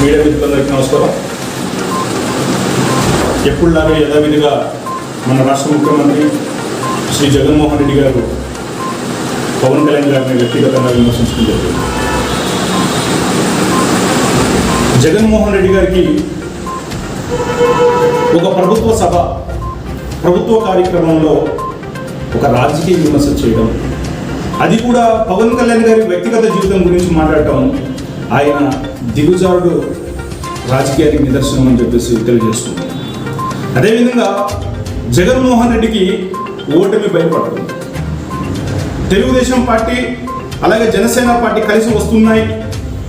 Media మిత్రులందరికీ నమస్కారం. ఎప్పుడులాగే యథావిధిగా మన రాష్ట్ర ముఖ్యమంత్రి శ్రీ జగన్మోహన్ రెడ్డి గారు పవన్ కళ్యాణ్ గారిని వ్యక్తిగతంగా విమర్శించడం జరిగింది. జగన్మోహన్ రెడ్డి గారికి ఒక ప్రభుత్వ సభ ప్రభుత్వ కార్యక్రమంలో ఒక రాజకీయ విమర్శ చేయడం అది కూడా పవన్ కళ్యాణ్ గారి వ్యక్తిగత జీవితం గురించి మాట్లాడటం ఆయన దిగుజారుడు రాజకీయానికి నిదర్శనం అని చెప్పేసి తెలియజేస్తుంది. అదేవిధంగా జగన్మోహన్ రెడ్డికి ఓటమి భయపడదు. తెలుగుదేశం పార్టీ అలాగే జనసేన పార్టీ కలిసి వస్తున్నాయి.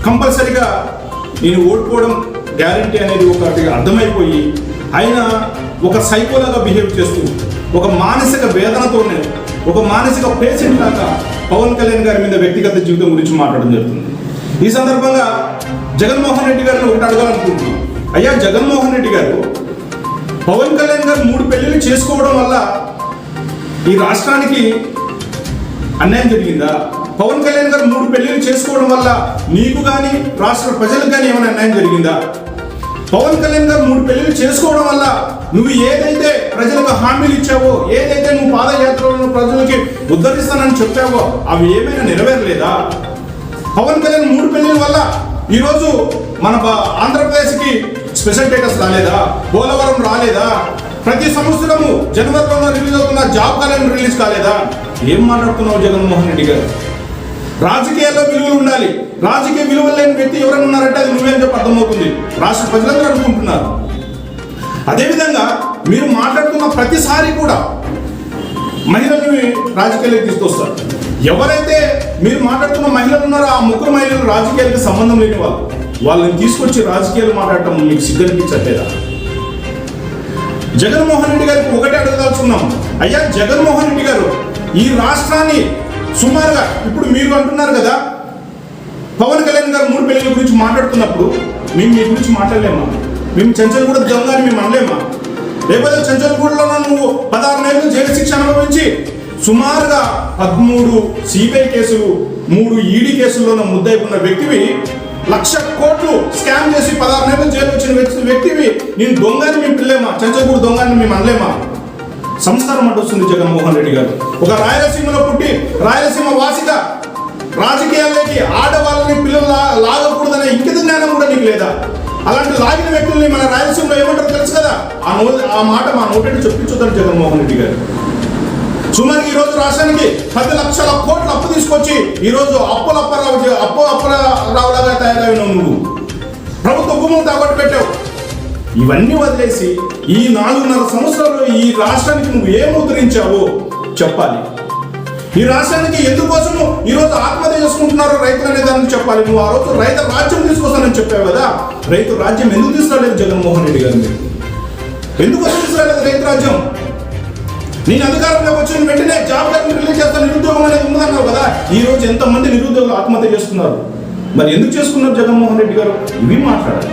కంపల్సరిగా నేను ఓడిపోవడం గ్యారంటీ అనేది ఒకటి అర్థమైపోయి ఆయన ఒక సైకోలాగా బిహేవ్ చేస్తూ ఒక మానసిక వేదనతోనే ఒక మానసిక పేషెంట్ లాగా పవన్ కళ్యాణ్ గారి మీద వ్యక్తిగత జీవితం గురించి మాట్లాడడం జరుగుతుంది. ఈ సందర్భంగా జగన్మోహన్ రెడ్డి గారిని ఒకటి అడగాలనుకుంటున్నాను అయ్యా జగన్మోహన్ రెడ్డి గారు పవన్ కళ్యాణ్ గారు మూడు పెళ్ళిళ్ళు చేసుకోవడం వల్ల ఈ రాష్ట్రానికి అన్యాయం జరిగిందా? పవన్ కళ్యాణ్ గారు మూడు పెళ్ళిళ్ళు చేసుకోవడం వల్ల నీకు కానీ రాష్ట్ర ప్రజలకు కానీ ఏమైనా అన్యాయం జరిగిందా? పవన్ కళ్యాణ్ గారు మూడు పెళ్ళిళ్ళు చేసుకోవడం వల్ల నువ్వు ఏదైతే ప్రజలకు హామీలు ఇచ్చావో ఏదైతే నువ్వు పాదయాత్రలో ప్రజలకి ఉద్ధరిస్తానని చెప్పావో అవి ఏమైనా నెరవేరలేదా? పవన్ ఈరోజు మన ఆంధ్రప్రదేశ్కి స్పెషల్ స్టేటస్ రాలేదా? పోలవరం రాలేదా? ప్రతి సంవత్సరము జనవరిలో రిలీజ్ అవుతున్న జాబ్ క్యాలెండర్ రిలీజ్ కాలేదా? ఏం మాట్లాడుతున్నావు జగన్మోహన్ రెడ్డి గారు? రాజకీయాల్లో విలువలు ఉండాలి. రాజకీయ విలువలు లేని వ్యక్తి ఎవరైనా ఉన్నారంటే అది నువ్వేం చెప్పి అర్థమవుతుంది. రాష్ట్ర ప్రజలందరూ అనుకుంటున్నారు. అదేవిధంగా మీరు మాట్లాడుతున్న ప్రతిసారి కూడా మహిళల్ని రాజకీయాలకు తీసుకొస్తారు. ఎవరైతే మీరు మాట్లాడుతున్న మహిళలు ఉన్నారు? ఆ ముగ్గురు మహిళలు రాజకీయాలకు సంబంధం లేని వాళ్ళు. వాళ్ళని తీసుకొచ్చి రాజకీయాలు మాట్లాడటం మీకు సిగ్గనిపించట్లేదా? జగన్మోహన్ రెడ్డి గారికి ఒకటే అడగదలుచుకున్నాం అయ్యా జగన్మోహన్ రెడ్డి గారు ఈ రాష్ట్రాన్ని సుమారుగా ఇప్పుడు మీరు అంటున్నారు కదా పవన్ కళ్యాణ్ గారు మూడు పెళ్ళిల గురించి మాట్లాడుతున్నప్పుడు మేము మీ గురించి మాట్లాడలేమా? మేము చెంచల్గూడ దొంగ అని మేము అనలేమా? లేకపోతే చెంచల్గూడలో నువ్వు పదహారు నెలలు జైలు శిక్ష అనుభవించి సుమారుగా పదమూడు సిబిఐ కేసులు మూడు ఈడీ కేసుల్లోనూ ముద్దైపున్న వ్యక్తివి లక్ష కోట్లు స్కామ్ చేసి పదహారు నెలలు జైలు వచ్చిన వ్యక్తివి నేను దొంగని మేము పిల్లేమా? చెంచల్గూడ దొంగని మేము అనలేమా సంస్కారం అడ్డొస్తుంది జగన్మోహన్ రెడ్డి గారు. ఒక రాయలసీమలో పుట్టి రాయలసీమ వాసిగా రాజకీయాల్లోకి ఆడవాళ్ళని పిల్లలు లాగకూడదనే ఇంకిత జ్ఞానం కూడా నీకు లేదా? అలాంటి లాగిన వ్యక్తుల్ని మన రాయలసీమలో ఏమంటారో తెలుసు కదా? ఆ నో ఆ మాట మా నోటి చెప్పించుతారు జగన్మోహన్ రెడ్డి గారు. సుమారు ఈ రోజు రాష్ట్రానికి పది లక్షల కోట్లు అప్పు తీసుకొచ్చి ఈ రోజు అప్పుల అప్పరావు చే- అప్పు అప్పరావులాగా తయారైనావు నువ్వు. ప్రభుత్వ భూములు తాగొట్టు పెట్టావు. ఇవన్నీ వదిలేసి ఈ నాలుగున్నర సంవత్సరాలు ఈ రాష్ట్రానికి నువ్వు ఏం ముద్రించావో చెప్పాలి. ఈ రాష్ట్రానికి ఎందుకోసము ఈ రోజు ఆత్మహత్య చేసుకుంటున్నారో రైతులు అనే దానికి చెప్పాలి. నువ్వు ఆ రోజు రైతు రాజ్యం తీసుకొస్తానని చెప్పావు కదా? రైతు రాజ్యం ఎందుకు తీసుకురాలేదు జగన్మోహన్ రెడ్డి గారిని? ఎందుకు తీసుకురాలేదు రైతు రాజ్యం? నేను అధికారంలోకి వచ్చిన వెంటనే జాబ్ కార్డు రిలీజ్ చేస్తాను. నిరుద్యోగం అనేది ఉందన్నావు కదా? ఈ రోజు ఎంతమంది నిరుద్యోగులు ఆత్మహత్య చేస్తున్నారు మరి ఎందుకు చేసుకున్నారు జగన్మోహన్ రెడ్డి గారు? ఇవి మాట్లాడాలి.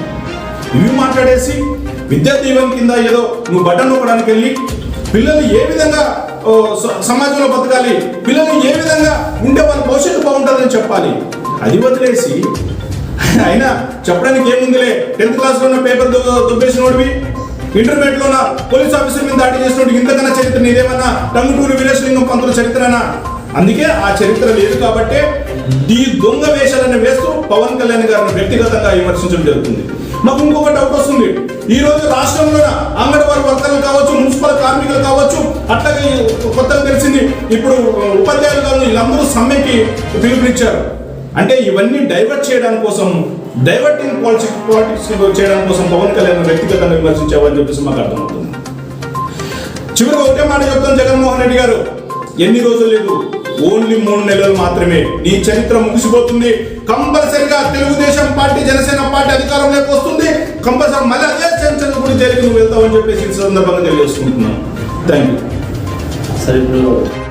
ఇవి మాట్లాడేసి విద్యా దీవెన కింద ఏదో నువ్వు బటన్ నొక్కడానికి వెళ్ళి పిల్లలు ఏ విధంగా సమాజంలో బతకాలి పిల్లలు ఏ విధంగా ఉండే వాళ్ళ భవిష్యత్తు బాగుంటుందని చెప్పాలి? అది వదిలేసి అయినా చెప్పడానికి ఏముందిలే? టెన్త్ క్లాస్లో ఉన్న పేపర్ దుబ్బేసినోడివి. ఇంటర్మీడియట్లో పోలీస్ ఆఫీసర్ మీద దాడి చేసినట్టు ఇంతకన్నా చరిత్ర నీదేమన్నా టంగుటూరు వీరేశలింగం పంతుల చరిత్రనా? అందుకే ఆ చరిత్ర లేదు కాబట్టి ఈ దొంగ వేషాలను వేస్తూ పవన్ కళ్యాణ్ గారిని వ్యక్తిగతంగా విమర్శించడం జరుగుతుంది. మాకు ఇంకొక డౌట్ వస్తుంది. ఈ రోజు రాష్ట్రంలో అంగన్వాడీ వర్కర్లు కావచ్చు మున్సిపల్ కార్మికులు కావచ్చు అట్లాగే కొత్తగా తెలిసింది. ఇప్పుడు ఉపాధ్యాయులు కావచ్చు వీళ్ళందరూ సమ్మెకి పిలుపునిచ్చారు. అంటే ఇవన్నీ డైవర్ట్ చేయడానికి కోసం డైవర్టింగ్ పాలిటిక్స్ పాలిటిక్స్ చేయడానికి కోసం పవన్ కళ్యాణ్ వ్యక్తిగతంగా విమర్శించావని చెప్పేసి మాకు అర్థమవుతుంది. చివరికి ఒకటే మాట చెప్తాను జగన్మోహన్ రెడ్డి గారు ఎన్ని రోజులు లేదు ఓన్లీ మూడు నెలలు మాత్రమే. నీ చరిత్ర ముగిసిపోతుంది. కంపల్సరిగా తెలుగుదేశం పార్టీ జనసేన పార్టీ అధికారంలోకి వస్తుంది. కంపల్సరీ మళ్ళీ అదే చర్చల గురించి జరిగి నువ్వు వెళ్తావని చెప్పేసి ఈ సందర్భంగా తెలియజేసుకుంటున్నాను. థ్యాంక్ యూ సరే